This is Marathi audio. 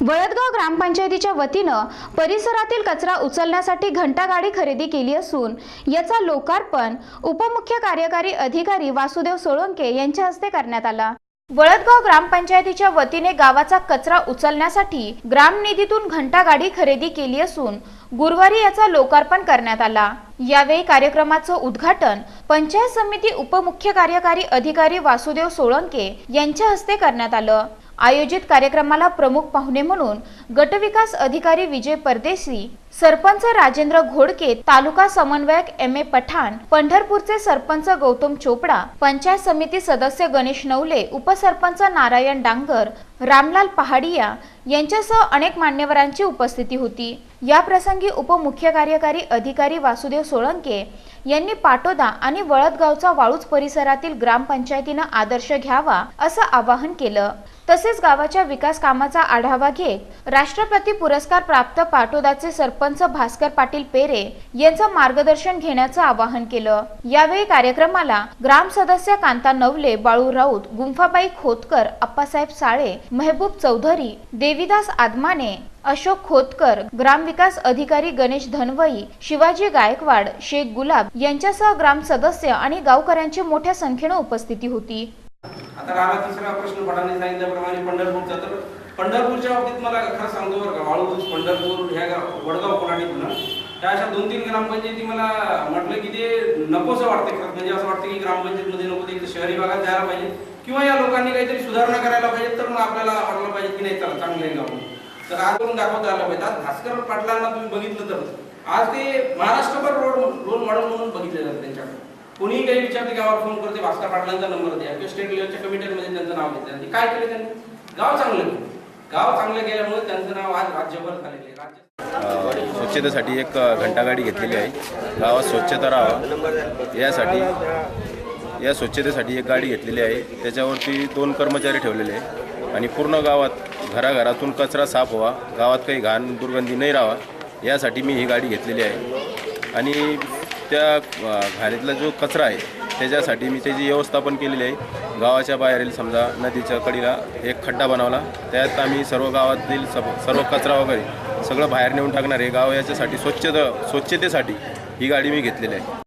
वळदगाव ग्रामपंचायतीच्या वतीनं परिसरातील कचरा उचलण्यासाठी घंटागाडी खरेदी केली असून याचा लोकार्पण उपमुख्य कार्यकारी अधिकारी वासुदेव सोळंके यांच्या हस्ते करण्यात आला. वळदगाव ग्रामपंचायतीच्या वतीने गावाचा कचरा उचलण्यासाठी ग्रामनिधीतून घंटागाडी खरेदी केली असून गुरुवारी याचा लोकार्पण करण्यात आला. यावेळी कार्यक्रमाचं उद्घाटन पंचायत समिती उपमुख्य कार्यकारी अधिकारी वासुदेव सोळंके यांच्या हस्ते करण्यात आलं. आयोजित कार्यक्रमाला प्रमुख पाहुणे म्हणून गटविकास अधिकारी विजय परदेशी सरपंच राजेंद्र घोडके तालुका समन्वयक एम ए पठाण पंढरपूरचे सरपंच गौतम चोपडा पंचायत समिती सदस्य गणेश नवले उपसरपंच नारायण डांगर रामलाल पहाडिया यांच्यासह अनेक मान्यवरांची उपस्थिती होती. याप्रसंगी उपमुख्य कार्यकारी अधिकारी वासुदेव सोळंके यांनी पाटोदा आणि वळदगावचा वाळूज परिसरातील ग्रामपंचायतीनं आदर्श घ्यावा असं आवाहन केलं. तसेच गावाच्या विकास कामाचा आढावा घेत राष्ट्रपती पुरस्कार प्राप्त पाटोदाचे सरपंच भास्कर पाटील पेरे यांचं मार्गदर्शन घेण्याचं आवाहन केलं. यावेळी कार्यक्रमाला ग्राम सदस्य कांता नवले बाळू राऊत गुंफाबाई खोतकर अप्पासाहेब साळे मेहबूब चौधरी देवीदास आदमाने अशोक खोतकर ग्रामविकास अधिकारी गणेश धनवई शिवाजी गायकवाड शेख गुलाब यांच्यासह ग्राम सदस्य आणि गावकऱ्यांची मोठ्या संख्येनं उपस्थिती होती. आता राहिला तिसरा प्रश्न पडाने सांगितल्याप्रमाणे पंढरपूरचा तर पंढरपूरच्या बाबतीत मला खरं सांगतो बरं का वाळूज पंढरपूर ह्या गाव वडगाव कोणाटी पुन्हा त्या अशा दोन तीन ग्रामपंचायती मला म्हटलं की ते नकोसं वाटते खरं म्हणजे असं वाटतं की ग्रामपंचायतमध्ये नको ते शहरी भागात जायला पाहिजे किंवा या लोकांनी काहीतरी सुधारणा करायला पाहिजे तर मग आपल्याला वाटलं पाहिजे की नाही चला चांगलं आहे गाव. तर आज करून दाखवता आलं पाहिजे आज भास्कर पाटलांना तुम्ही बघितलं तर. आज ते महाराष्ट्रभर रोड रोल मॉडेल म्हणून बघितले जातात त्यांच्याकडे कोणीही काही विचारते गावावर फोन करते भास्कर पाटलांचा नंबर द्या किंवा स्टेट लेवलच्या कमिटीमध्ये त्यांचं नाव घेतलं आणि काय केलं त्यांनी? गाव चांगलं गाव चांगलं केल्यामुळे त्यांचं नाव आज राज्यभर झालेलं आहे. राज्य स्वच्छतेसाठी एक घंटागाडी घेतलेली आहे. गावात स्वच्छता राहावं. यासाठी या स्वच्छतेसाठी एक गाडी घेतलेली आहे. त्याच्यावरती दोन कर्मचारी ठेवलेले आहे आणि पूर्ण गावात घराघरातून कचरा साफ व्हावा गावात काही घाण दुर्गंधी नाही राहावा यासाठी मी ही गाडी घेतलेली आहे. आणि त्या घाणीतला जो कचरा आहे त्याच्यासाठी मी त्याची व्यवस्थापन केलेली आहे. गावाच्या बाहेरील समजा नदीच्या कडीला एक खड्डा बनवला त्यात आम्ही सर्व गावातील सब- सर्व कचरा वगैरे सगळं बाहेर नेऊन टाकणार आहे. गाव याच्यासाठी स्वच्छता स्वच्छतेसाठी ही गाडी मी घेतलेली आहे.